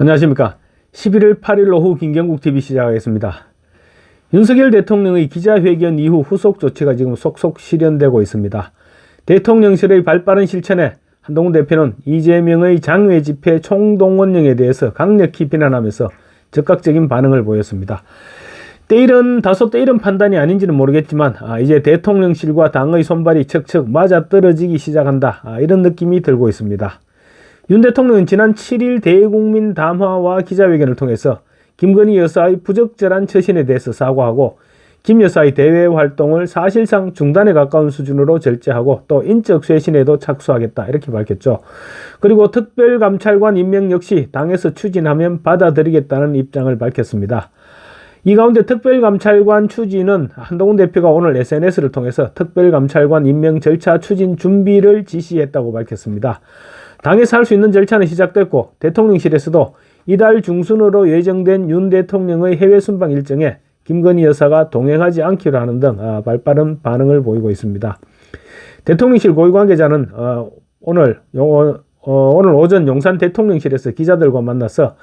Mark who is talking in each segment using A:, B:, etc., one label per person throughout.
A: 안녕하십니까. 11월 8일 오후 김경국 TV 시작하겠습니다. 윤석열 대통령의 기자회견 이후 후속 조치가 지금 속속 실현되고 있습니다. 대통령실의 발빠른 실천에 한동훈 대표는 이재명의 장외 집회 총동원령에 대해서 강력히 비난하면서 적극적인 반응을 보였습니다. 때이른 다소 때이른 판단이 아닌지는 모르겠지만 아, 이제 대통령실과 당의 손발이 척척 맞아 떨어지기 시작한다 아, 이런 느낌이 들고 있습니다. 윤 대통령은 지난 7일 대국민 담화와 기자회견을 통해서 김건희 여사의 부적절한 처신에 대해서 사과하고 김 여사의 대외 활동을 사실상 중단에 가까운 수준으로 절제하고 또 인적 쇄신에도 착수하겠다 이렇게 밝혔죠. 그리고 특별감찰관 임명 역시 당에서 추진하면 받아들이겠다는 입장을 밝혔습니다. 이 가운데 특별감찰관 추진은 한동훈 대표가 오늘 SNS를 통해서 특별감찰관 임명 절차 추진 준비를 지시했다고 밝혔습니다. 당에서 할 수 있는 절차는 시작됐고 대통령실에서도 이달 중순으로 예정된 윤 대통령의 해외 순방 일정에 김건희 여사가 동행하지 않기로 하는 등 아, 발빠른 반응을 보이고 있습니다. 대통령실 고위 관계자는 어, 오늘 어, 오늘 오전 용산 대통령실에서 기자들과 만나서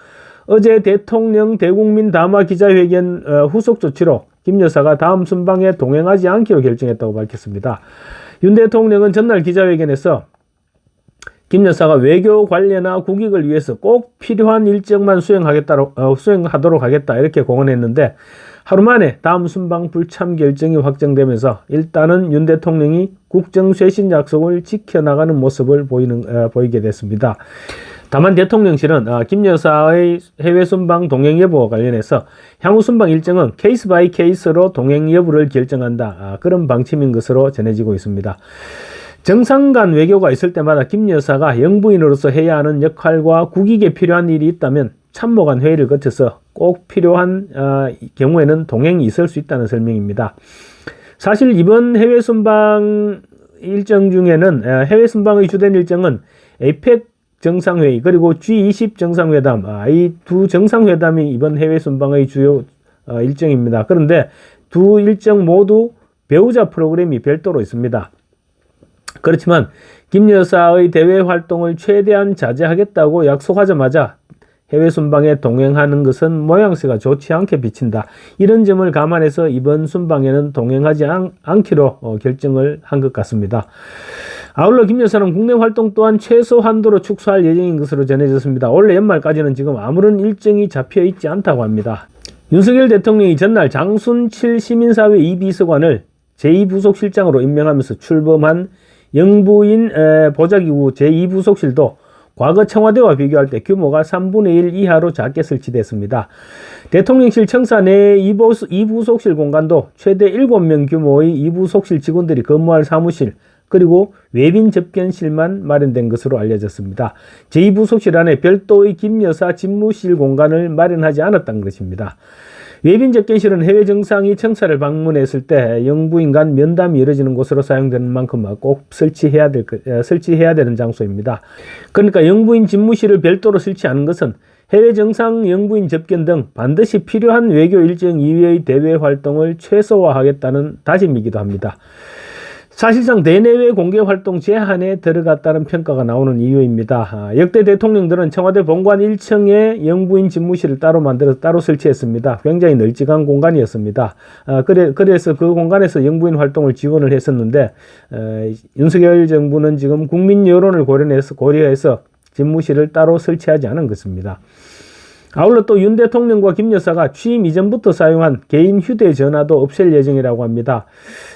A: 어제 대통령 대국민 담화 기자회견 어, 후속 조치로 김 여사가 다음 순방에 동행하지 않기로 결정했다고 밝혔습니다. 윤 대통령은 전날 기자회견에서 김 여사가 외교 관례나 국익을 위해서 꼭 필요한 일정만 수행하겠다, 어, 수행하도록 하겠다 이렇게 공언했는데 하루 만에 다음 순방 불참 결정이 확정되면서 일단은 윤 대통령이 국정 쇄신 약속을 지켜나가는 모습을 보이는 어, 보이게 됐습니다. 다만 대통령실은 어, 김 여사의 해외 순방 동행 여부와 관련해서 향후 순방 일정은 케이스 바이 케이스로 동행 여부를 결정한다 아, 그런 방침인 것으로 전해지고 있습니다. 정상 간 외교가 있을 때마다 김 여사가 영부인으로서 해야 하는 역할과 국익에 필요한 일이 있다면 참모 간 회의를 거쳐서 꼭 필요한 어, 경우에는 동행이 있을 수 있다는 설명입니다. 사실 이번 해외 순방 일정 중에는 어, 해외 순방의 주된 일정은 에이펙 정상회의 그리고 G20 정상회담 아, 이두 정상회담이 이번 해외 순방의 주요 어, 일정입니다. 그런데 두 일정 모두 배우자 프로그램이 별도로 있습니다. 그렇지만 김 여사의 대외 활동을 최대한 자제하겠다고 약속하자마자 해외 순방에 동행하는 것은 모양새가 좋지 않게 비친다. 이런 점을 감안해서 이번 순방에는 동행하지 않, 기로 어, 결정을 한 것 같습니다. 아울러 김 여사는 국내 활동 또한 최소 한도로 축소할 예정인 것으로 전해졌습니다. 올해 연말까지는 지금 아무런 일정이 잡혀 있지 않다고 합니다. 윤석열 대통령이 전날 장순칠 시민사회 이비서관을 제2부속실장으로 임명하면서 출범한 영부인 보좌기구 제2부속실도 과거 청와대와 비교할 때 규모가 3분의 1 이하로 작게 설치됐습니다. 대통령실 청사 내 2부속실 공간도 최대 7명 규모의 2부속실 직원들이 근무할 사무실 그리고 외빈 접견실만 마련된 것으로 알려졌습니다. 제2부속실 안에 별도의 김 여사 집무실 공간을 마련하지 않았던 것입니다. 외빈 접견실은 해외 정상이 청사를 방문했을 때 영부인 간 면담이 이루어지는 곳으로 사용되는 만큼 꼭 설치해야 될 설치해야 되는 장소입니다. 그러니까 영부인 집무실을 별도로 설치하는 것은 해외 정상 영부인 접견 등 반드시 필요한 외교 일정 이외의 대외 활동을 최소화하겠다는 다짐이기도 합니다. 사실상 대내외 공개 활동 제한에 들어갔다는 평가가 나오는 이유입니다. 아, 역대 대통령들은 청와대 본관 1층에 영부인 집무실을 따로 만들어서 따로 설치했습니다. 굉장히 널찍한 공간이었습니다. 아, 그래, 그래서 그 공간에서 영부인 활동을 지원을 했었는데 에, 윤석열 정부는 지금 국민 여론을 고려해서, 고려해서 집무실을 따로 설치하지 않은 것입니다. 아울러 또 윤 대통령과 김 여사가 취임 이전부터 사용한 개인 휴대전화도 없앨 예정이라고 합니다.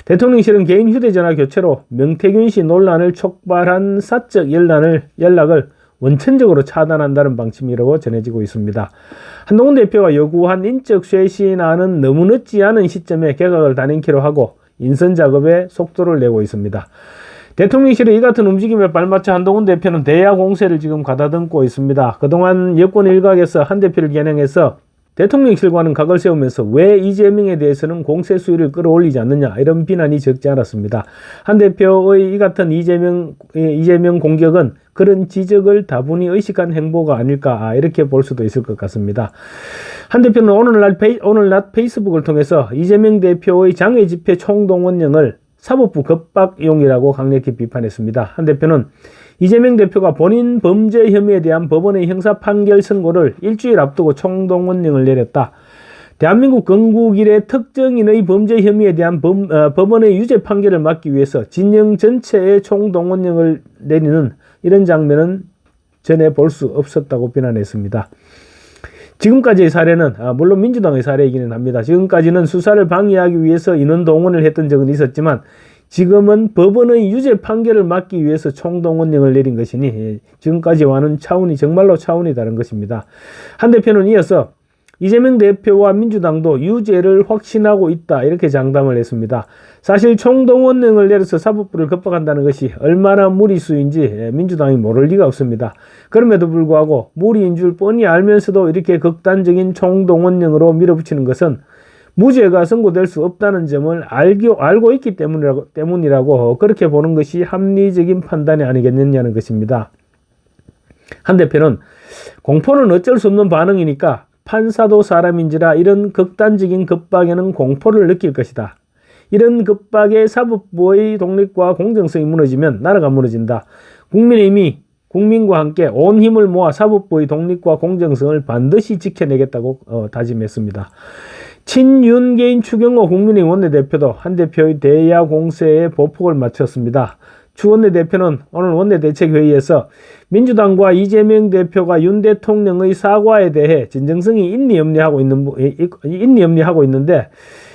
A: 대통령실은 개인 휴대전화 교체로 명태균 씨 논란을 촉발한 사적 연락을, 연락을 원천적으로 차단한다는 방침이라고 전해지고 있습니다. 한동훈 대표가 요구한 인적 쇄신안은 너무 늦지 않은 시점에 개각을 단행키로 하고 인선 작업에 속도를 내고 있습니다. 대통령실의 이 같은 움직임에 발맞춰 한동훈 대표는 대야 공세를 지금 가다듬고 있습니다. 그동안 여권 일각에서 한 대표를 겨냥해서 대통령실과는 각을 세우면서 왜 이재명에 대해서는 공세 수위를 끌어올리지 않느냐 이런 비난이 적지 않았습니다. 한 대표의 이 같은 이재명 이재명 공격은 그런 지적을 다분히 의식한 행보가 아닐까 아, 이렇게 볼 수도 있을 것 같습니다. 한 대표는 오늘날 페이, 오늘날 페이스북을 통해서 이재명 대표의 장외 집회 총동원령을 사법부 겁박용이라고 강력히 비판했습니다. 한 대표는 이재명 대표가 본인 범죄 혐의에 대한 법원의 형사 판결 선고를 일주일 앞두고 총동원령을 내렸다. 대한민국 건국 이래 특정인의 범죄 혐의에 대한 범, 어, 법원의 유죄 판결을 막기 위해서 진영 전체의 총동원령을 내리는 이런 장면은 전에 볼 수 없었다고 비난했습니다. 지금까지의 사례는 아, 물론 민주당의 사례이기는 합니다. 지금까지는 수사를 방해하기 위해서 인원 동원을 했던 적은 있었지만 지금은 법원의 유죄 판결을 막기 위해서 총동원령을 내린 것이니 예, 지금까지와는 차원이 정말로 차원이 다른 것입니다. 한 대표는 이어서 이재명 대표와 민주당도 유죄를 확신하고 있다 이렇게 장담을 했습니다. 사실 총동원령을 내려서 사법부를 겁박한다는 것이 얼마나 무리수인지 예, 민주당이 모를 리가 없습니다. 그럼에도 불구하고 무리인 줄 뻔히 알면서도 이렇게 극단적인 총동원령으로 밀어붙이는 것은 무죄가 선고될 수 없다는 점을 알고, 알고 있기 때문이라고, 때문이라고 그렇게 보는 것이 합리적인 판단이 아니겠느냐는 것입니다. 한 대표는 공포는 어쩔 수 없는 반응이니까 판사도 사람인지라 이런 극단적인 급박에는 공포를 느낄 것이다. 이런 급박에 사법부의 독립과 공정성이 무너지면 나라가 무너진다. 국민의 힘이 국민과 함께 온 힘을 모아 사법부의 독립과 공정성을 반드시 지켜내겠다고 어, 다짐했습니다. 친윤계인 추경호 국민의힘 원내대표도 한 대표의 대야 공세에 보폭을 맞췄습니다. 추 원내대표는 오늘 원내대책회의에서 민주당과 이재명 대표가 윤 대통령의 사과에 대해 진정성이 있니 없니 하고 있는 있니 없니 하고 있는데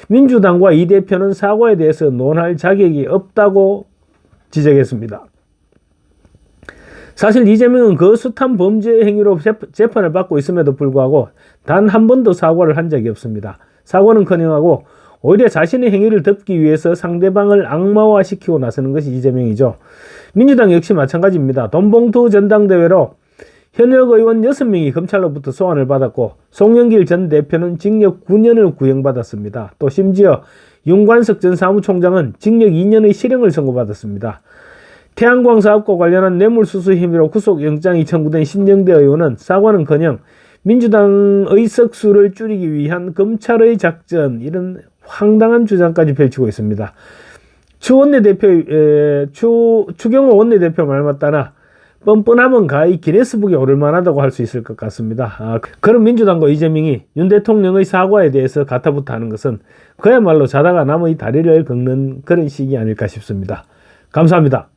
A: 민주당과 이 대표는 사과에 대해서 논할 자격이 없다고 지적했습니다. 사실 이재명은 그 숱한 범죄 행위로 재판을 받고 있음에도 불구하고 단 한 번도 사과를 한 적이 없습니다. 사과는커녕하고 오히려 자신의 행위를 덮기 위해서 상대방을 악마화시키고 나서는 것이 이재명이죠. 민주당 역시 마찬가지입니다. 돈봉투 전당대회로 현역 의원 6명이 검찰로부터 소환을 받았고 송영길 전 대표는 징역 9년을 구형받았습니다. 또 심지어 윤관석 전 사무총장은 징역 2년의 실형을 선고받았습니다. 태양광 사업과 관련한 뇌물수수 혐의로 구속영장이 청구된 신정대 의원은 사과는커녕 민주당의 석수를 줄이기 위한 검찰의 작전 이런 황당한 주장까지 펼치고 있습니다. 추 원내대표, 에, 추, 추경호 원내대표 말 맞다나 뻔뻔하면 가히 기네스북에 오를 만하다고 할 수 있을 것 같습니다. 아, 그런 민주당과 이재명이 윤 대통령의 사과에 대해서 가타부터 하는 것은 그야말로 자다가 남의 다리를 긁는 그런 시기 아닐까 싶습니다. 감사합니다.